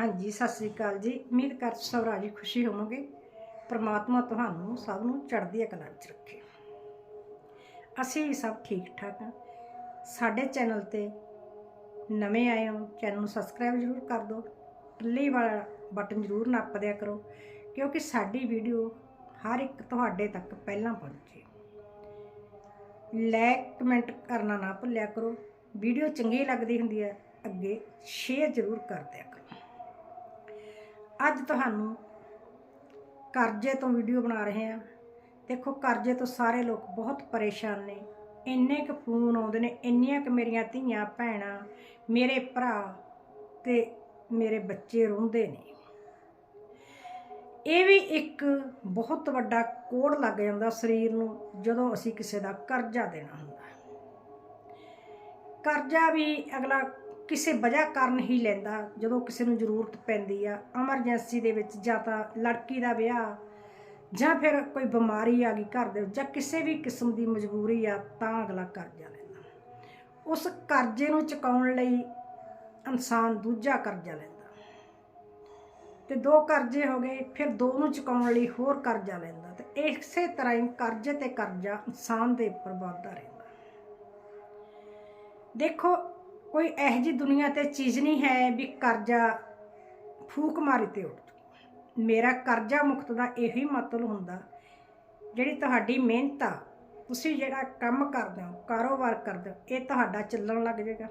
ਹਾਂਜੀ, ਸਤਿ ਸ੍ਰੀ ਅਕਾਲ ਜੀ। ਉਮੀਦ ਕਰ ਸਭ ਰਾਜੀ ਖੁਸ਼ੀ ਹੋਵੋਗੇ। ਪ੍ਰਮਾਤਮਾ ਤੁਹਾਨੂੰ ਸਭ ਨੂੰ ਚੜ੍ਹਦੀ ਕਲਾ ਵਿੱਚ ਰੱਖੇ। ਅਸੀਂ ਵੀ ਸਭ ਠੀਕ ਠਾਕ ਹਾਂ। ਸਾਡੇ ਚੈਨਲ ਤੇ ਨਵੇਂ ਆਏ ਹੋ, ਚੈਨਲ ਨੂੰ ਸਬਸਕ੍ਰਾਈਬ ਜ਼ਰੂਰ ਕਰ ਦਿਓ। ਟੱਲੀ ਵਾਲਾ ਬਟਨ ਜ਼ਰੂਰ ਨੱਪ ਦਿਆ ਕਰੋ, ਕਿਉਂਕਿ ਸਾਡੀ ਵੀਡੀਓ ਹਰ ਇੱਕ ਤੁਹਾਡੇ ਤੱਕ ਪਹਿਲਾਂ ਪਹੁੰਚੇ। ਲਾਈਕ ਕਮੈਂਟ ਕਰਨਾ ਨਾ ਭੁੱਲਿਆ ਕਰੋ। ਵੀਡੀਓ ਚੰਗੀ ਲੱਗਦੀ ਹੁੰਦੀ ਹੈ, ਅੱਗੇ ਸ਼ੇਅਰ ਜ਼ਰੂਰ ਕਰ ਦਿਆ ਅੱਜ ਤੁਹਾਨੂੰ ਕਰਜ਼ੇ ਤੋਂ ਵੀਡੀਓ ਬਣਾ ਰਹੇ ਹਾਂ। ਦੇਖੋ, ਕਰਜ਼ੇ ਤੋਂ ਸਾਰੇ ਲੋਕ ਬਹੁਤ ਪਰੇਸ਼ਾਨ ਨੇ। ਇੰਨੇ ਕੁ ਫੋਨ ਆਉਂਦੇ ਨੇ, ਇੰਨੀਆਂ ਕੁ ਮੇਰੀਆਂ ਧੀਆਂ ਭੈਣਾਂ, ਮੇਰੇ ਭਰਾ ਤੇ ਮੇਰੇ ਬੱਚੇ ਰੋਂਦੇ ਨੇ। ਇਹ ਵੀ ਇੱਕ ਬਹੁਤ ਵੱਡਾ ਕੋੜ ਲੱਗ ਜਾਂਦਾ ਸਰੀਰ ਨੂੰ ਜਦੋਂ ਅਸੀਂ ਕਿਸੇ ਦਾ ਕਰਜ਼ਾ ਦੇਣਾ ਹੁੰਦਾ। ਕਰਜ਼ਾ ਵੀ ਅਗਲਾ ਕਿਸੇ ਵਜ੍ਹਾ ਕਾਰਨ ਹੀ ਲੈਂਦਾ, ਜਦੋਂ ਕਿਸੇ ਨੂੰ ਜ਼ਰੂਰਤ ਪੈਂਦੀ ਆ ਐਮਰਜੈਂਸੀ ਦੇ ਵਿੱਚ ਜਾਂ ਤਾਂ ਲੜਕੀ ਦਾ ਵਿਆਹ, ਜਾਂ ਫਿਰ ਕੋਈ ਬਿਮਾਰੀ ਆ ਗਈ ਘਰ ਦੇ ਵਿੱਚ, ਜਾਂ ਕਿਸੇ ਵੀ ਕਿਸਮ ਦੀ ਮਜਬੂਰੀ ਆ, ਤਾਂ ਅਗਲਾ ਕਰਜ਼ਾ ਲੈਂਦਾ। ਉਸ ਕਰਜ਼ੇ ਨੂੰ ਚੁਕਾਉਣ ਲਈ ਇਨਸਾਨ ਦੂਜਾ ਕਰਜ਼ਾ ਲੈਂਦਾ। ਤੇ ਦੋ ਕਰਜ਼ੇ ਹੋ ਗਏ, ਫਿਰ ਦੋ ਨੂੰ ਚੁਕਾਉਣ ਲਈ ਹੋਰ ਕਰਜ਼ਾ ਲੈਂਦਾ। ਤੇ ਇਸੇ ਤਰ੍ਹਾਂ ਹੀ ਕਰਜ਼ੇ ਤੇ ਕਰਜ਼ਾ ਇਨਸਾਨ ਦੇ ਉੱਪਰ ਵੱਧਦਾ ਰਹਿੰਦਾ। ਦੇਖੋ ਕੋਈ ਇਹੋ ਜੀ ਦੁਨੀਆ ਤੇ ਚੀਜ਼ ਨਹੀਂ ਹੈ ਵੀ ਕਰਜ਼ਾ ਫੂਕ ਮਾਰੀ ਤੇ ਉੱਠ ਜਾਊ। ਮੇਰਾ ਕਰਜ਼ਾ ਮੁਕਤ ਦਾ ਇਹੀ ਮਤਲਬ ਹੁੰਦਾ, ਜਿਹੜੀ ਤੁਹਾਡੀ ਮਿਹਨਤ ਆ, ਤੁਸੀਂ ਜਿਹੜਾ ਕੰਮ ਕਰਦੇ ਹੋ, ਕਾਰੋਬਾਰ ਕਰਦੇ ਹੋ, ਇਹ ਤੁਹਾਡਾ ਚੱਲਣ ਲੱਗ ਜਾਏਗਾ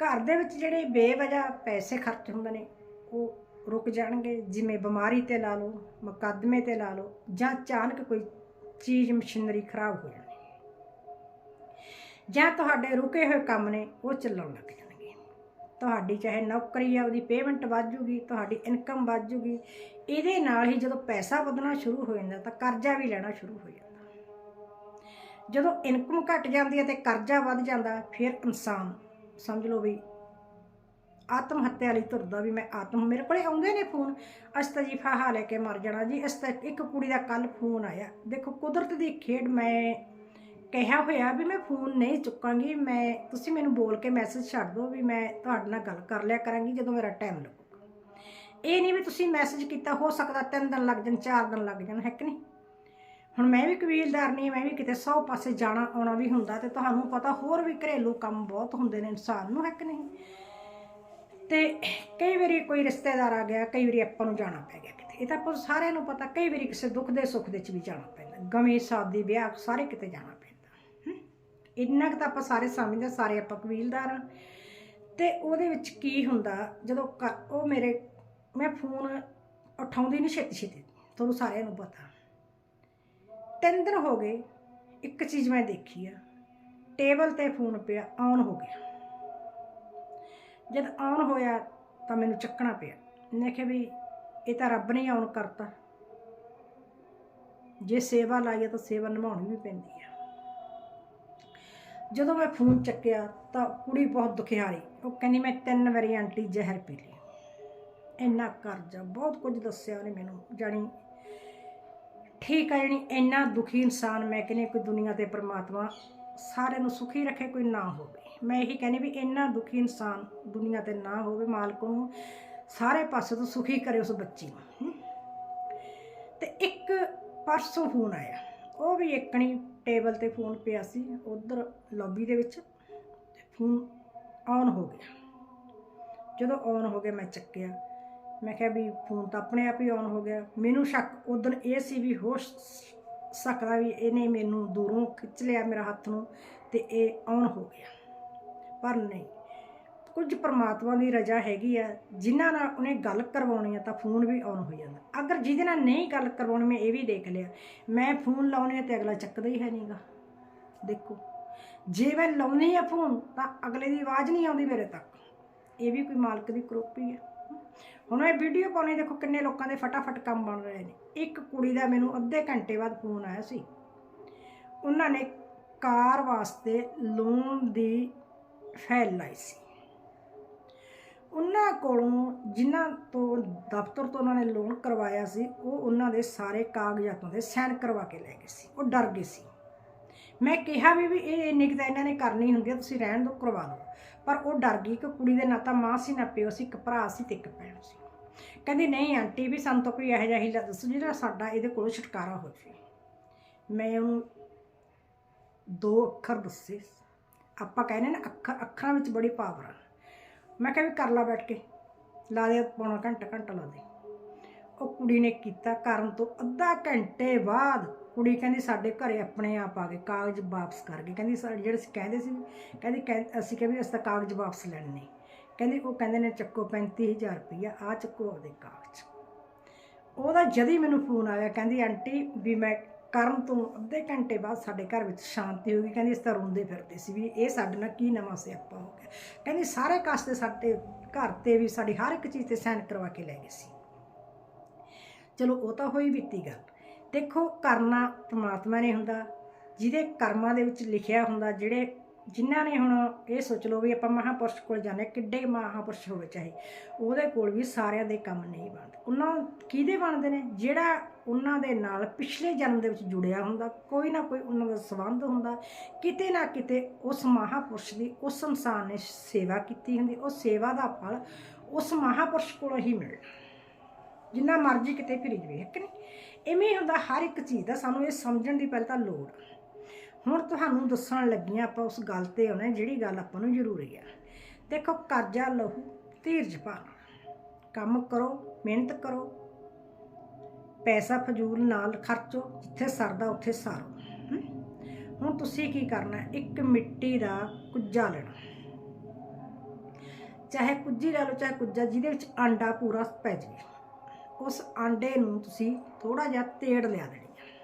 ਘਰ ਦੇ ਵਿੱਚ ਜਿਹੜੇ ਬੇਵਜ੍ਹਾ ਪੈਸੇ ਖਰਚ ਹੁੰਦੇ ਨੇ, ਉਹ ਰੁਕ ਜਾਣਗੇ, ਜਿਵੇਂ ਬਿਮਾਰੀ ਤੇ ਲਾ ਲਓ, ਮੁਕੱਦਮੇ ਤੇ ਲਾ ਲਓ, ਜਾਂ ਅਚਾਨਕ ਕੋਈ ਚੀਜ਼ ਮਸ਼ੀਨਰੀ ਖਰਾਬ ਹੋ ਜਾਣੀ ਜਾਂ ਤੁਹਾਡੇ ਰੁਕੇ ਹੋਏ ਕੰਮ ਨੇ, ਉਹ ਚੱਲਣ ਲੱਗ ਜਾਣਗੇ। ਤੁਹਾਡੀ ਚਾਹੇ ਨੌਕਰੀ ਆ, ਉਹਦੀ ਪੇਮੈਂਟ ਵੱਧ ਜੂਗੀ, ਤੁਹਾਡੀ ਇਨਕਮ ਵੱਧ ਜੂਗੀ, ਇਹਦੇ ਨਾਲ ਹੀ ਜਦੋਂ ਪੈਸਾ ਵਧਣਾ ਸ਼ੁਰੂ ਹੋ ਜਾਂਦਾ, ਤਾਂ ਕਰਜ਼ਾ ਵੀ ਲੈਣਾ ਸ਼ੁਰੂ ਹੋ ਜਾਂਦਾ। ਜਦੋਂ ਇਨਕਮ ਘਟ ਜਾਂਦੀ ਹੈ ਤੇ ਕਰਜ਼ਾ ਵੱਧ ਜਾਂਦਾ, ਫਿਰ ਇਨਸਾਨ, ਸਮਝ ਲਓ ਵੀ ਆਤਮ ਹੱਤਿਆ ਲਈ ਤੁਰਦਾ ਵੀ ਮੈਂ ਆਤਮ, ਮੇਰੇ ਕੋਲੇ ਆਉਂਦੇ ਨੇ ਫੋਨ, ਅਸ ਤਾਂ ਜੀ ਫਾਹਾ ਲੈ ਕੇ ਮਰ ਜਾਣਾ ਜੀ, ਅਸੀਂ ਤਾਂ ਇੱਕ ਕੁੜੀ ਦਾ ਕੱਲ ਫੋਨ ਆਇਆ। ਦੇਖੋ ਕੁਦਰਤ ਦੀ ਖੇਡ ਮੈਂ ਕਿਹਾ ਹੋਇਆ ਵੀ ਮੈਂ ਫੋਨ ਨਹੀਂ ਚੁੱਕਾਂਗੀ, ਮੈਂ, ਤੁਸੀਂ ਮੈਨੂੰ ਬੋਲ ਕੇ ਮੈਸੇਜ ਛੱਡ ਦਿਓ ਵੀ ਮੈਂ ਤੁਹਾਡੇ ਨਾਲ ਗੱਲ ਕਰ ਲਿਆ ਕਰਾਂਗੀ ਜਦੋਂ ਮੇਰਾ ਟਾਈਮ ਲੱਗੂਗਾ। ਇਹ ਨਹੀਂ ਵੀ ਤੁਸੀਂ ਮੈਸੇਜ ਕੀਤਾ, ਹੋ ਸਕਦਾ ਤਿੰਨ ਦਿਨ ਲੱਗ ਜਾਣ, ਚਾਰ ਦਿਨ ਲੱਗ ਜਾਣ, ਹੈ ਕਿ ਨਹੀਂ? ਹੁਣ ਮੈਂ ਵੀ ਕਬੀਲਦਾਰ ਨਹੀਂ, ਮੈਂ ਵੀ ਕਿਤੇ ਸੌ ਪਾਸੇ ਜਾਣਾ, ਆਉਣਾ ਵੀ ਹੁੰਦਾ ਤੇ ਤੁਹਾਨੂੰ ਪਤਾ ਹੋਰ ਵੀ ਘਰੇਲੂ ਕੰਮ ਬਹੁਤ ਹੁੰਦੇ ਨੇ ਇਨਸਾਨ ਨੂੰ, ਹੈ ਕਿ ਨਹੀਂ? ਤੇ ਕਈ ਵਾਰੀ ਕੋਈ ਰਿਸ਼ਤੇਦਾਰ ਆ ਗਿਆ, ਕਈ ਵਾਰੀ ਆਪਾਂ ਨੂੰ ਜਾਣਾ ਪੈ ਗਿਆ ਕਿਤੇ। ਇਹ ਤਾਂ ਆਪਾਂ ਸਾਰਿਆਂ ਨੂੰ ਪਤਾ, ਕਈ ਵਾਰੀ ਕਿਸੇ ਦੁੱਖ ਦੇ ਸੁੱਖ ਦੇ ਚ ਵੀ ਜਾਣਾ ਪੈਂਦਾ। ਗਮੇ, ਸ਼ਾਦੀ, ਵਿਆਹ, ਸਾਰੇ ਕਿਤੇ ਜਾਣਾ ਪੈਂਦਾ ਇੰਨਾ ਕੁ ਤਾਂ ਆਪਾਂ ਸਾਰੇ ਸਮਝਦੇ, ਸਾਰੇ ਆਪਾਂ ਕਬੀਲਦਾਰ ਹਾਂ ਤੇ ਉਹਦੇ ਵਿੱਚ ਕੀ ਹੁੰਦਾ, ਜਦੋਂ ਕ- ਉਹ ਮੇਰੇ, ਮੈਂ ਫੋਨ ਉਠਾਉਂਦੀ ਨਹੀਂ ਛੇਤੀ ਛੇਤੀ ਤੁਹਾਨੂੰ ਸਾਰਿਆਂ ਨੂੰ ਪਤਾ। ਤਿੰਨ ਦਿਨ ਹੋ ਗਏ, ਇੱਕ ਚੀਜ਼ ਮੈਂ ਦੇਖੀ ਆ। ਟੇਬਲ ਤੇ ਫੋਨ ਪਿਆ, ਆਨ ਹੋ ਗਿਆ। ਜਦ ਆਨ ਹੋਇਆ ਤਾਂ ਮੈਨੂੰ ਚੱਕਣਾ ਪਿਆ। ਮੈਂ ਕਿਹਾ ਵੀ ਇਹ ਤਾਂ ਰੱਬ ਨੇ ਆਨ ਕਰਤਾ। ਜੇ ਸੇਵਾ ਲਾਈਏ ਤਾਂ ਸੇਵਾ ਨਿਭਾਉਣੀ ਵੀ ਪੈਂਦੀ। ਜਦੋਂ ਮੈਂ ਫੋਨ ਚੱਕਿਆ ਤਾਂ ਕੁੜੀ ਬਹੁਤ ਦੁਖਿਆਰੀ, ਉਹ ਕਹਿੰਦੀ, ਮੈਂ ਤਿੰਨ ਵਾਰੀ ਆਂਟੀ ਜ਼ਹਿਰ ਪੀ ਲਈ। ਇੰਨਾ ਕਰਜ਼ਾ, ਬਹੁਤ ਕੁਝ ਦੱਸਿਆ ਉਹਨੇ ਮੈਨੂੰ, ਜਾਣੀ ਠੀਕ ਹੈ ਜਾਣੀ ਇੰਨਾ ਦੁਖੀ ਇਨਸਾਨ ਮੈਂ ਕਹਿੰਦੀ ਕੋਈ ਦੁਨੀਆ ਤੇ ਪਰਮਾਤਮਾ ਸਾਰਿਆਂ ਨੂੰ ਸੁਖੀ ਰੱਖੇ, ਕੋਈ ਨਾ ਹੋਵੇ। ਮੈਂ ਇਹੀ ਕਹਿੰਦੀ ਵੀ ਇੰਨਾ ਦੁਖੀ ਇਨਸਾਨ ਦੁਨੀਆ ਤੇ ਨਾ ਹੋਵੇ, ਮਾਲਕ ਨੂੰ ਸਾਰੇ ਪਾਸੇ ਤੋਂ ਸੁਖੀ ਕਰੇ ਉਸ ਬੱਚੀ ਨੂੰ। ਹਮ। ਤੇ ਇੱਕ ਪਰਸੋਂ ਫੋਨ ਆਇਆ, ਉਹ ਵੀ ਇੱਕਣੀ ਟੇਬਲ ਤੇ ਫੋਨ ਪਿਆ ਸੀ, ਉਧਰ ਲੌਬੀ ਦੇ ਵਿੱਚ ਫੋਨ ਆਨ ਹੋ ਗਿਆ। ਜਦੋਂ ਆਨ ਹੋ ਗਿਆ, ਮੈਂ ਚੱਕਿਆ। ਮੈਂ ਕਿਹਾ ਵੀ ਫੋਨ ਤਾਂ ਆਪਣੇ ਆਪ ਹੀ ਆਨ ਹੋ ਗਿਆ। ਮੈਨੂੰ ਸ਼ੱਕ ਉਦੋਂ ਇਹ ਸੀ ਵੀ ਹੋ ਸਕਦਾ ਵੀ ਇਹਨੇ ਮੈਨੂੰ ਦੂਰੋਂ ਖਿੱਚ ਲਿਆ ਮੇਰਾ ਹੱਥ ਨੂੰ ਤੇ ਇਹ ਆਨ ਹੋ ਗਿਆ। ਪਰ ਨਹੀਂ ਕੁਝ ਪਰਮਾਤਮਾ ਦੀ ਰਜ਼ਾ ਹੈਗੀ ਆ, ਜਿਨ੍ਹਾਂ ਨਾਲ ਉਹਨੇ ਗੱਲ ਕਰਵਾਉਣੀ ਆ ਤਾਂ ਫੋਨ ਵੀ ਆਨ ਹੋ ਜਾਂਦਾ। ਅਗਰ ਜਿਹਦੇ ਨਾਲ ਨਹੀਂ ਗੱਲ ਕਰਵਾਉਣੀ, ਮੈਂ ਇਹ ਵੀ ਦੇਖ ਲਿਆ। ਮੈਂ ਫੋਨ ਲਾਉਣੇ ਤੇ ਅਗਲਾ ਚੱਕਦਾ ਹੀ ਹੈ ਨਹੀਂਗਾ ਦੇਖੋ, ਜੇ ਮੈਂ ਲਾਉਣੀ ਆ ਫੋਨ, ਤਾਂ ਅਗਲੇ ਦੀ ਆਵਾਜ਼ ਨਹੀਂ ਆਉਂਦੀ ਮੇਰੇ ਤੱਕ। ਇਹ ਵੀ ਕੋਈ ਮਾਲਕ ਦੀ ਕਰੋਪੀ ਹੈ ਹੁਣ ਇਹ ਵੀਡੀਓ ਪਾਉਣੀ ਦੇਖੋ ਕਿੰਨੇ ਲੋਕਾਂ ਦੇ ਫਟਾਫਟ ਕੰਮ ਬਣ ਰਹੇ ਨੇ। ਇੱਕ ਕੁੜੀ ਦਾ ਮੈਨੂੰ ਅੱਧੇ ਘੰਟੇ ਬਾਅਦ ਫੋਨ ਆਇਆ ਸੀ। ਉਹਨਾਂ ਨੇ ਕਾਰ ਵਾਸਤੇ ਲੋਨ ਦੀ ਫਾਈਲ ਲਾਈ ਸੀ। ਉਹਨਾਂ ਕੋਲੋਂ ਜਿਨ੍ਹਾਂ ਤੋਂ ਦਫ਼ਤਰ ਤੋਂ ਉਹਨਾਂ ਨੇ ਲੋਨ ਕਰਵਾਇਆ ਸੀ, ਉਹ ਉਹਨਾਂ ਦੇ ਸਾਰੇ ਕਾਗਜ਼ਾਤਾਂ ਦੇ ਸਾਈਨ ਕਰਵਾ ਕੇ ਲੈ ਗਏ ਸੀ। ਉਹ ਡਰ ਗਏ ਸੀ। ਮੈਂ ਕਿਹਾ ਵੀ ਵੀ ਇਹ ਇੰਨੀ ਕੁ ਤਾਂ ਇਹਨਾਂ ਨੇ ਕਰਨੀ ਹੁੰਦੀ ਆ, ਤੁਸੀਂ ਰਹਿਣ ਦਿਓ, ਕਰਵਾ ਲਓ ਪਰ ਉਹ ਡਰ ਗਈ ਕਿ ਕੁੜੀ ਦੇ ਨਾ ਤਾਂ ਮਾਂ ਸੀ, ਨਾ ਪਿਓ ਸੀ, ਇੱਕ ਭਰਾ ਸੀ ਤੇ ਇੱਕ ਭੈਣ ਸੀ। ਕਹਿੰਦੀ, ਨਹੀਂ ਆਂਟੀ ਵੀ ਸਾਨੂੰ ਤਾਂ ਕੋਈ ਇਹੋ ਜਿਹਾ ਹੀਲਾ ਦੱਸੋ ਜਿਹੜਾ ਸਾਡਾ ਇਹਦੇ ਕੋਲੋਂ ਛੁਟਕਾਰਾ ਹੋ ਜਾਵੇ। ਮੈਂ ਉਹਨੂੰ ਦੋ ਅੱਖਰ ਦੱਸੇ। ਆਪਾਂ ਕਹਿੰਦੇ ਨਾ ਅੱਖਰ, ਅੱਖਰਾਂ ਵਿੱਚ ਬੜੀ ਪਾਵਰ ਆ। ਮੈਂ ਕਿਹਾ ਵੀ ਕਰ ਲਾ ਬੈਠ ਕੇ। ਲਾ ਦੇ, ਪੌਣਾ ਘੰਟਾ ਘੰਟਾ ਲਾ ਦੇ। ਉਹ ਕੁੜੀ ਨੇ ਕੀਤਾ ਕਰਨ ਤੋਂ ਅੱਧਾ ਘੰਟੇ ਬਾਅਦ ਕੁੜੀ ਕਹਿੰਦੀ ਸਾਡੇ ਘਰੇ ਆਪਣੇ ਆਪ ਆ ਗਏ, ਕਾਗਜ਼ ਵਾਪਸ ਕਰ ਗਏ। ਕਹਿੰਦੀ ਸਾਡੇ ਜਿਹੜੇ ਅਸੀਂ ਕਹਿੰਦੇ ਸੀ, ਕਹਿੰਦੀ ਕਹਿ- ਅਸੀਂ ਵੀ ਅਸੀਂ ਤਾਂ ਕਾਗਜ਼ ਵਾਪਸ ਲੈਣੇ ਨੇ। ਕਹਿੰਦੀ ਉਹ ਕਹਿੰਦੇ ਨੇ ਚੱਕੋ 35000 ਰੁਪਈਆ ਆ ਚੱਕੋ ਉਹਦੇ ਕਾਗਜ਼। ਉਹਦਾ ਜਦ ਹੀ ਮੈਨੂੰ ਫੋਨ ਆਇਆ, ਕਹਿੰਦੀ ਆਂਟੀ ਵੀ ਮੈਂ ਕਰਨ ਤੋਂ ਅੱਧੇ ਘੰਟੇ ਬਾਅਦ ਸਾਡੇ ਘਰ ਵਿੱਚ ਸ਼ਾਂਤੀ ਹੋ ਗਈ। ਕਹਿੰਦੀ ਇਸ ਤਾਂ ਰੋਂਦੇ ਫਿਰਦੇ ਸੀ ਵੀ ਇਹ ਸਾਡੇ ਨਾਲ ਕੀ ਨਵਾਂ ਸਿਆਪਾ ਹੋ ਗਿਆ। ਕਹਿੰਦੀ, ਸਾਰੇ ਕਾਸਤੇ ਸਾਡੇ ਘਰ ਤੇ ਵੀ ਸਾਡੀ ਹਰ ਇੱਕ ਚੀਜ਼ ਤੇ ਸਹਿਣ ਕਰਵਾ ਕੇ ਲੈ ਗਏ ਸੀ। ਚਲੋ, ਉਹ ਤਾਂ ਹੋਈ ਬੀਤੀ ਗੱਲ। ਦੇਖੋ, ਕਰਨਾ ਪਰਮਾਤਮਾ ਨੇ ਹੁੰਦਾ, ਜਿਹਦੇ ਕਰਮਾਂ ਦੇ ਵਿੱਚ ਲਿਖਿਆ ਹੁੰਦਾ, ਜਿਹੜੇ ਜਿਨ੍ਹਾਂ ਨੇ ਹੁਣ ਇਹ ਸੋਚ ਲਓ ਵੀ ਆਪਾਂ ਮਹਾਪੁਰਸ਼ ਕੋਲ ਜਾਂਦੇ ਹਾਂ, ਕਿੱਡੇ ਮਹਾਪੁਰਸ਼ ਹੋਵੇ ਚਾਹੇ ਉਹਦੇ ਕੋਲ ਵੀ ਸਾਰਿਆਂ ਦੇ ਕੰਮ ਨਹੀਂ ਬਣਦੇ। ਉਹਨਾਂ ਕਿਹਦੇ ਬਣਦੇ ਨੇ? ਜਿਹੜਾ ਉਹਨਾਂ ਦੇ ਨਾਲ ਪਿਛਲੇ ਜਨਮ ਦੇ ਵਿੱਚ ਜੁੜਿਆ ਹੁੰਦਾ ਕੋਈ ਨਾ ਕੋਈ ਉਹਨਾਂ ਦਾ ਸੰਬੰਧ ਹੁੰਦਾ ਕਿਤੇ ਨਾ ਕਿਤੇ ਉਸ ਮਹਾਪੁਰਸ਼ ਦੀ ਉਸ ਇਨਸਾਨ ਨੇ ਸੇਵਾ ਕੀਤੀ ਹੁੰਦੀ ਉਹ ਸੇਵਾ ਦਾ ਫਲ ਉਸ ਮਹਾਪੁਰਸ਼ ਕੋਲੋਂ ਹੀ ਮਿਲਣਾ ਜਿੰਨਾ ਮਰਜ਼ੀ ਕਿਤੇ ਫਿਰੀ ਜਵੇ ਹੈ ਕਿ ਨਹੀਂ? ਇਵੇਂ ਹੁੰਦਾ ਹਰ ਇੱਕ ਚੀਜ਼ ਦਾ ਸਾਨੂੰ ਇਹ ਸਮਝਣ ਦੀ ਪਹਿਲਾਂ ਤਾਂ ਲੋੜ ਹੁਣ ਤੁਹਾਨੂੰ ਦੱਸਣ ਲੱਗੀਆਂ ਆਪਾਂ ਉਸ ਗੱਲ ਤੇ ਆਉਣਾ, ਜਿਹੜੀ ਗੱਲ ਆਪਾਂ ਨੂੰ ਜ਼ਰੂਰੀ ਆ। ਦੇਖੋ, ਕਰਜ਼ਾ ਲਹੂ, ਧੀਰਜ ਭਾਣਾ ਕੰਮ ਕਰੋ, ਮਿਹਨਤ ਕਰੋ। ਪੈਸਾ ਫਜ਼ੂਲ ਨਾਲ ਖਰਚੋ, ਜਿੱਥੇ ਸਰਦਾ ਉੱਥੇ ਸਾਰੋ। ਹੁਣ ਤੁਸੀਂ ਕੀ ਕਰਨਾ? ਇੱਕ ਮਿੱਟੀ ਦਾ ਕੁੱਜਾ ਲੈਣਾ। ਚਾਹੇ ਕੁੱਜੀ ਲੈ ਲਓ, ਚਾਹੇ ਕੁੱਜਾ, ਜਿਹਦੇ ਵਿੱਚ ਆਂਡਾ ਪੂਰਾ ਪੈ ਜਾਵੇ। ਉਸ ਆਂਡੇ ਨੂੰ ਤੁਸੀਂ ਥੋੜਾ ਜਿਹਾ ਤੇੜ ਲਿਆ ਦੇਣੀ। ਆ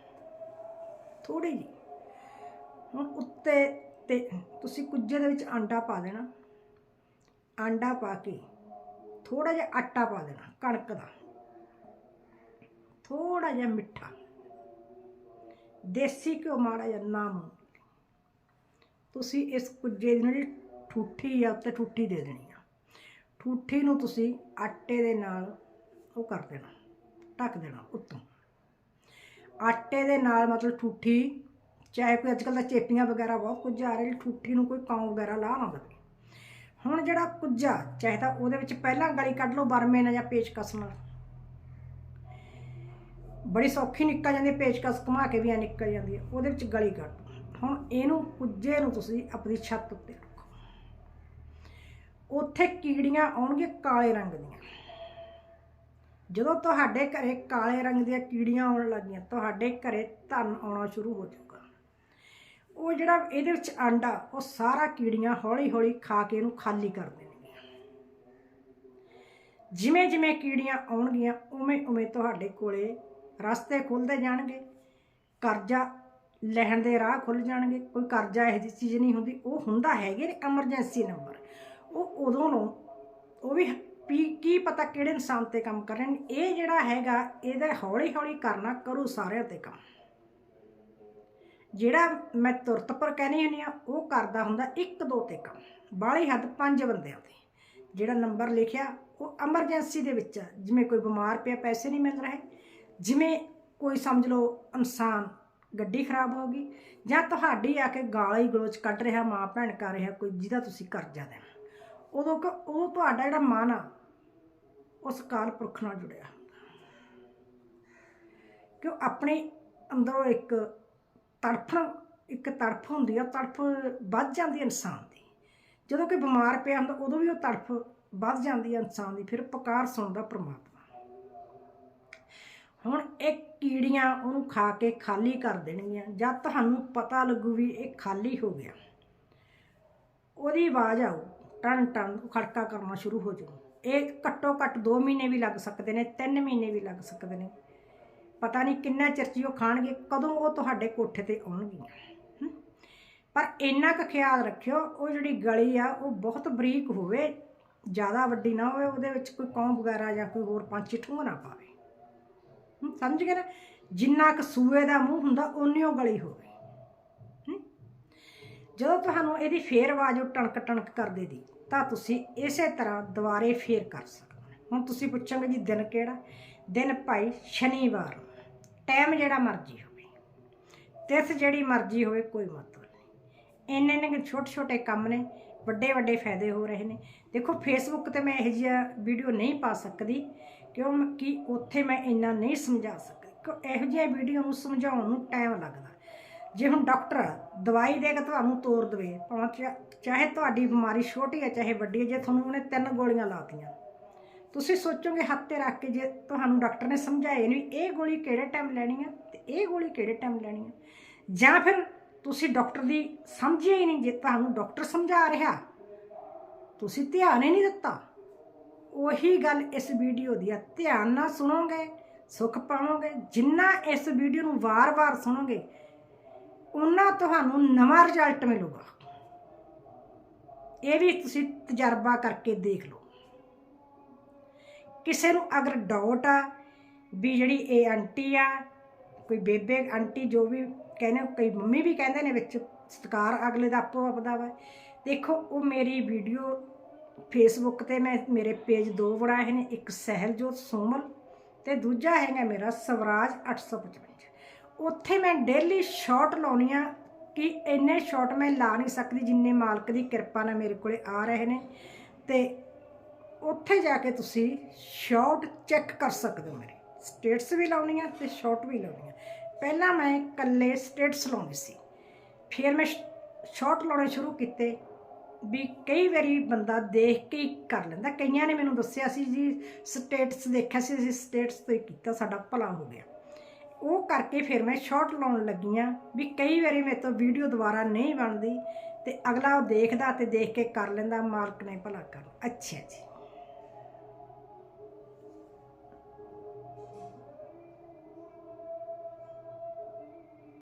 ਥੋੜੀ ਜਿਹੀ। ਹੁਣ ਉੱਤੇ ਤੇ ਤੁਸੀਂ ਕੁੱਜੇ ਦੇ ਵਿੱਚ ਆਂਡਾ ਪਾ ਦੇਣਾ। ਆਂਡਾ ਪਾ ਕੇ ਥੋੜਾ ਜਿਹਾ ਆਟਾ ਪਾ ਦੇਣਾ ਕਣਕ ਦਾ। ਥੋੜਾ ਜਿਹਾ ਮਿੱਠਾ। ਦੇਸੀ ਘਿਓ ਮਾੜਾ ਜਿਹਾ ਨਾਮ। ਤੁਸੀਂ ਇਸ ਕੁੱਜੇ ਦੀ ਜਿਹੜੀ ਠੂਠੀ ਆ, ਉੱਤੇ ਠੂਠੀ ਦੇ ਦੇਣੀ ਆ। ਠੂਠੀ ਨੂੰ ਤੁਸੀਂ ਆਟੇ ਦੇ ਨਾਲ ਉਹ ਕਰ ਦੇਣਾ, ਢੱਕ ਦੇਣਾ ਉੱਤੋਂ। ਆਟੇ ਦੇ ਨਾਲ ਮਤਲਬ ਠੂਠੀ ਚਾਹੇ ਕੋਈ ਅੱਜਕੱਲ ਦਾ ਚੇਪੀਆਂ ਵਗੈਰਾ ਬਹੁਤ ਕੁਝ ਆ ਰਹੀ ਠੂਠੀ ਨੂੰ ਕੋਈ ਕੌਂ ਵਗੈਰਾ ਲਾ ਨਾ ਦੇਵੇ। ਹੁਣ ਜਿਹੜਾ ਕੁੱਜਾ ਚਾਹੇ ਤਾਂ ਉਹਦੇ ਵਿੱਚ ਪਹਿਲਾਂ ਗਲੀ ਕੱਢ ਲਓ ਬਰਮੇ ਨਾਲ ਜਾਂ ਪੇਚਕਸ ਨਾਲ। ਬੜੀ ਸੌਖੀ ਨਿਕਲ ਜਾਂਦੀ ਹੈ, ਪੇਚਕਸ ਘੁਮਾ ਕੇ ਵੀ ਆ ਨਿਕਲ ਜਾਂਦੀ ਹੈ ਉਹਦੇ ਵਿੱਚ ਗਲੀ ਕੱਢ ਹੁਣ ਇਹਨੂੰ ਕੁੱਜੇ ਨੂੰ ਤੁਸੀਂ ਆਪਣੀ ਛੱਤ ਉੱਤੇ ਰੱਖੋ। ਉੱਥੇ ਕੀੜੀਆਂ ਆਉਣਗੀਆਂ ਕਾਲੇ ਰੰਗ ਦੀਆਂ। ਜਦੋਂ ਤੁਹਾਡੇ ਘਰੇ ਕਾਲੇ ਰੰਗ ਦੀਆਂ ਕੀੜੀਆਂ ਆਉਣ ਲੱਗੀਆਂ ਤੁਹਾਡੇ ਘਰੇ ਧਨ ਆਉਣਾ ਸ਼ੁਰੂ ਹੋ ਜਾਊਗਾ। ਉਹ ਜਿਹੜਾ ਇਹਦੇ ਵਿੱਚ ਆਂਡਾ ਉਹ ਸਾਰਾ ਕੀੜੀਆਂ ਹੌਲੀ ਹੌਲੀ ਖਾ ਕੇ ਇਹਨੂੰ ਖਾਲੀ ਕਰ ਦੇਣਗੀਆਂ ਜਿਵੇਂ ਜਿਵੇਂ ਕੀੜੀਆਂ ਆਉਣਗੀਆਂ ਉਵੇਂ ਉਵੇਂ ਤੁਹਾਡੇ ਕੋਲੇ ਰਸਤੇ ਖੁੱਲਦੇ ਜਾਣਗੇ, ਕਰਜ਼ਾ ਲੈਣ ਦੇ ਰਾਹ ਖੁੱਲ ਜਾਣਗੇ। ਕੋਈ ਕਰਜ਼ਾ ਇਹੋ ਜਿਹੀ ਚੀਜ਼ ਨਹੀਂ ਹੁੰਦੀ, ਉਹ ਹੁੰਦਾ ਹੈਗੇ ਨੇ ਐਮਰਜੈਂਸੀ ਨੰਬਰ ਉਹ ਉਦੋਂ ਨੂੰ, ਉਹ ਵੀ ਵੀ ਕੀ ਪਤਾ ਕਿਹੜੇ ਇਨਸਾਨ ਤੇ ਕੰਮ ਕਰ ਰਹੇ ਨੇ। ਇਹ ਜਿਹੜਾ ਹੈਗਾ, ਇਹਦਾ ਹੌਲੀ ਹੌਲੀ ਕਰਨਾ ਕਰੂ ਸਾਰਿਆਂ ਤੇ ਕੰਮ। ਜਿਹੜਾ ਮੈਂ ਤੁਰਤ ਪਰ ਕਹਿਣੀ ਹੁੰਦੀ ਆ ਉਹ ਕਰਦਾ ਹੁੰਦਾ ਇੱਕ ਦੋ ਤੇ ਕੰਮ। ਬਾਹਲੀ ਹੱਦ ਪੰਜ ਬੰਦਿਆਂ ਤੇ। ਜਿਹੜਾ ਨੰਬਰ ਲਿਖਿਆ, ਉਹ ਐਮਰਜੈਂਸੀ ਦੇ ਵਿੱਚ ਆ। ਜਿਵੇਂ ਕੋਈ ਬਿਮਾਰ ਪਿਆ, ਪੈਸੇ ਨਹੀਂ ਮਿਲ ਰਹੇ। ਜਿਵੇਂ ਕੋਈ ਸਮਝ ਲਓ ਇਨਸਾਨ ਗੱਡੀ ਖਰਾਬ ਹੋ ਗਈ, ਜਾਂ ਤੁਹਾਡੀ ਆ ਕੇ ਗਾਲਾਂ ਹੀ ਗਲੋਚ ਕੱਢ ਰਿਹਾ, ਮਾਂ ਭੈਣ ਕਰ ਰਿਹਾ, ਕੋਈ ਜਿਹਦਾ ਤੁਸੀਂ ਕਰਜ਼ਾ ਦੇਣਾ। ਉਦੋਂ ਕ ਉਹ ਤੁਹਾਡਾ ਜਿਹੜਾ ਮਨ ਆ, ਉਸ ਕਾਲ ਪੁਰਖ ਨਾਲ ਜੁੜਿਆ ਹੁੰਦਾ। ਕਿਉਂ? ਆਪਣੇ ਅੰਦਰੋਂ ਇੱਕ ਤੜਫਣ ਇੱਕ ਤੜਫ ਹੁੰਦੀ ਆ, ਤੜਫ ਵੱਧ ਜਾਂਦੀ ਹੈ ਇਨਸਾਨ ਦੀ। ਜਦੋਂ ਕੋਈ ਬਿਮਾਰ ਪਿਆ ਹੁੰਦਾ, ਉਦੋਂ ਵੀ ਉਹ ਤੜਫ ਵੱਧ ਜਾਂਦੀ ਹੈ ਇਨਸਾਨ ਦੀ, ਫਿਰ ਪੁਕਾਰ ਸੁਣਦਾ ਪ੍ਰਮਾਤਮਾ ਹੁਣ ਇਹ ਕੀੜੀਆਂ ਉਹਨੂੰ ਖਾ ਕੇ ਖਾਲੀ ਕਰ ਦੇਣਗੀਆਂ ਜਦ ਤੁਹਾਨੂੰ ਪਤਾ ਲੱਗੂ ਵੀ ਇਹ ਖਾਲੀ ਹੋ ਗਿਆ। ਉਹਦੀ ਆਵਾਜ਼ ਆਊ, ਟਨ ਟਨ ਖੜਕਾ ਕਰਨਾ ਸ਼ੁਰੂ ਹੋ ਜਾਊ। ਇਹ ਘੱਟੋ ਘੱਟ 2 ਮਹੀਨੇ ਵੀ ਲੱਗ ਸਕਦੇ ਨੇ 3 ਮਹੀਨੇ ਵੀ ਲੱਗ ਸਕਦੇ ਨੇ। ਪਤਾ ਨਹੀਂ ਕਿੰਨਾ ਚਿਰ 'ਚ ਉਹ ਖਾਣਗੇ, ਕਦੋਂ ਉਹ ਤੁਹਾਡੇ ਕੋਠੇ ਤੇ ਆਉਣਗੀਆਂ। ਪਰ ਇੰਨਾ ਕੁ ਖਿਆਲ ਰੱਖਿਓ, ਉਹ ਜਿਹੜੀ ਗਲੀ ਆ, ਉਹ ਬਹੁਤ ਬਰੀਕ ਹੋਵੇ, ਜ਼ਿਆਦਾ ਵੱਡੀ ਨਾ ਹੋਵੇ, ਉਹਦੇ ਵਿੱਚ ਕੋਈ ਕੌਂ ਵਗੈਰਾ ਜਾਂ ਕੋਈ ਹੋਰ ਪੰਛੀ ਠੁੰਗ ਨਾ ਪਾਵੇ। ਸਮਝ ਗਏ ਨਾ? ਜਿੰਨਾ ਕੁ ਸੂਏ ਦਾ ਮੂੰਹ ਹੁੰਦਾ, ਓਨੀ ਉਹ ਗਲੀ ਹੋਵੇ। ਜਦੋਂ ਤੁਹਾਨੂੰ ਇਹਦੀ ਫੇਰ ਆਵਾਜ਼ ਉਹ ਟਣਕ ਟਣਕ ਕਰਦੇ ਦੀ ਤਾਂ ਤੁਸੀਂ ਇਸੇ ਤਰ੍ਹਾਂ ਦੁਬਾਰੇ ਫੇਰ ਕਰ ਸਕਦੇ ਹੁਣ ਤੁਸੀਂ ਪੁੱਛੋਗੇ ਜੀ, ਦਿਨ ਕਿਹੜਾ? ਦਿਨ ਭਾਈ ਸ਼ਨੀਵਾਰ। ਟਾਈਮ ਜਿਹੜਾ ਮਰਜ਼ੀ ਹੋਵੇ। ਤਿਥ ਜਿਹੜੀ ਮਰਜ਼ੀ ਹੋਵੇ, ਕੋਈ ਮਤ ਇੰਨੇ ਨੇ ਛੋਟੇ ਛੋਟੇ ਕੰਮ ਨੇ, ਵੱਡੇ ਵੱਡੇ ਫਾਇਦੇ ਹੋ ਰਹੇ ਨੇ। ਦੇਖੋ ਫੇਸਬੁੱਕ ਤੇ ਮੈਂ ਇਹੋ ਜਿਹਾ ਵੀਡੀਓ ਨਹੀਂ ਪਾ ਸਕਦੀ ਕਿਉਂ ਕਿ ਉੱਥੇ ਮੈਂ ਇੰਨਾ ਨਹੀਂ ਸਮਝਾ ਸਕਦੀ। ਕਿਉਂ ਇਹੋ ਜਿਹੀਆਂ ਵੀਡੀਓ ਨੂੰ ਸਮਝਾਉਣ ਨੂੰ ਟਾਈਮ ਲੱਗਦਾ। ਜੇ ਹੁਣ ਡਾਕਟਰ ਦਵਾਈ ਦੇ ਕੇ ਤੁਹਾਨੂੰ ਤੋਰ ਦੇਵੇ, ਭਾਵੇਂ ਚਾਹੇ ਤੁਹਾਡੀ ਬਿਮਾਰੀ ਛੋਟੀ ਹੈ, ਚਾਹੇ ਵੱਡੀ ਹੈ, ਜੇ ਤੁਹਾਨੂੰ ਉਹਨੇ ਤਿੰਨ ਗੋਲੀਆਂ ਲਾਤੀਆਂ ਤੁਸੀਂ ਸੋਚੋਗੇ ਹੱਥ ਤੇ ਰੱਖ ਕੇ ਜੇ ਤੁਹਾਨੂੰ ਡਾਕਟਰ ਨੇ ਸਮਝਾਏ ਨਹੀਂ ਇਹ ਗੋਲੀ ਕਿਹੜੇ ਟਾਈਮ ਲੈਣੀ ਹੈ ਤੇ ਇਹ ਗੋਲੀ ਕਿਹੜੇ ਟਾਈਮ ਲੈਣੀ ਹੈ ਜਾਂ ਫਿਰ ਤੁਸੀਂ ਡਾਕਟਰ ਦੀ ਸਮਝਿਆ ਹੀ ਨਹੀਂ, ਜੇ ਤੁਹਾਨੂੰ ਡਾਕਟਰ ਸਮਝਾ ਰਿਹਾ, ਤੁਸੀਂ ਧਿਆਨ ਹੀ ਨਹੀਂ ਦਿੱਤਾ। ਉਹੀ ਗੱਲ ਇਸ ਵੀਡੀਓ ਦੀ ਆ। ਧਿਆਨ ਨਾਲ ਸੁਣੋਗੇ, ਸੁੱਖ ਪਾਵੋਗੇ, ਜਿੰਨਾ ਇਸ ਵੀਡੀਓ ਨੂੰ ਵਾਰ-ਵਾਰ ਸੁਣੋਗੇ ਉਨਾ ਤੁਹਾਨੂੰ ਨਵਾਂ ਰਿਜ਼ਲਟ ਮਿਲੂਗਾ। ਇਹ ਵੀ ਤੁਸੀਂ ਤਜਰਬਾ ਕਰਕੇ ਦੇਖ ਲਓ। ਕਿਸੇ ਨੂੰ ਅਗਰ ਡਾਊਟ ਆ ਵੀ ਜਿਹੜੀ ਇਹ ਆਂਟੀ ਆ, ਕੋਈ ਬੇਬੇ ਆਂਟੀ ਜੋ ਵੀ ਕਹਿੰਦੇ ਕਈ ਮੰਮੀ ਵੀ ਕਹਿੰਦੇ ਨੇ ਵਿੱਚ ਸਤਕਾਰ ਅਗਲੇ ਦਾ ਆਪੋ ਆਪਦਾ ਵਾ। ਦੇਖੋ, ਉਹ ਮੇਰੀ ਵੀਡੀਓ ਫੇਸਬੁੱਕ ਤੇ ਮੈਂ, ਮੇਰੇ ਪੇਜ ਦੋ ਬਣਾਏ ਨੇ, ਇੱਕ ਸਹਿਲਜੋਤ ਸੋਮਲ ਤੇ ਦੂਜਾ ਹੈਗਾ ਮੇਰਾ ਸਵਰਾਜ 855 ਉੱਥੇ ਮੈਂ ਡੇਲੀ ਸ਼ਾਰਟ ਲਾਉਣੀ ਆ ਕਿ ਇੰਨੇ ਸ਼ਾਰਟ ਮੈਂ ਲਾ ਨਹੀਂ ਸਕਦੀ ਜਿੰਨੇ ਮਾਲਕ ਦੀ ਕਿਰਪਾ ਨਾਲ ਮੇਰੇ ਕੋਲੇ ਆ ਰਹੇ ਨੇ। ਤੇ ਉੱਥੇ ਜਾ ਕੇ ਤੁਸੀਂ ਸ਼ਾਰਟ ਚੈੱਕ ਕਰ ਸਕਦੇ ਹੋ ਮੇਰੇ। ਸਟੇਟਸ ਵੀ ਲਾਉਣੀਆਂ ਤੇ ਸ਼ਾਰਟ ਵੀ ਲਾਉਣੀਆਂ ਪਹਿਲਾਂ ਮੈਂ ਇਕੱਲੇ ਸਟੇਟਸ ਲਾਉਂਦੀ ਸੀ। ਫਿਰ ਮੈਂ ਸ਼ਾਰਟ ਲਾਉਣੇ ਸ਼ੁਰੂ ਕੀਤੇ ਵੀ ਕਈ ਵਾਰੀ ਬੰਦਾ ਦੇਖ ਕੇ ਹੀ ਕਰ ਲੈਂਦਾ। ਕਈਆਂ ਨੇ ਮੈਨੂੰ ਦੱਸਿਆ ਸੀ ਜੀ, ਸਟੇਟਸ ਦੇਖਿਆ ਸੀ, ਅਸੀਂ ਸਟੇਟਸ ਤੋਂ ਹੀ ਕੀਤਾ, ਸਾਡਾ ਭਲਾ ਹੋ ਗਿਆ। ਉਹ ਕਰਕੇ ਫਿਰ ਮੈਂ ਸ਼ਾਰਟ ਲਾਉਣ ਲੱਗੀ ਆ ਵੀ ਕਈ ਵਾਰੀ ਮੇਰੇ ਤੋਂ ਵੀਡੀਓ ਦੁਬਾਰਾ ਨਹੀਂ ਬਣਦੀ ਤੇ ਅਗਲਾ ਉਹ ਦੇਖਦਾ ਤੇ ਦੇਖ ਕੇ ਕਰ ਲੈਂਦਾ, ਮਾਲਕ ਨੇ ਭਲਾ ਕਰ ਅੱਛਾ ਜੀ।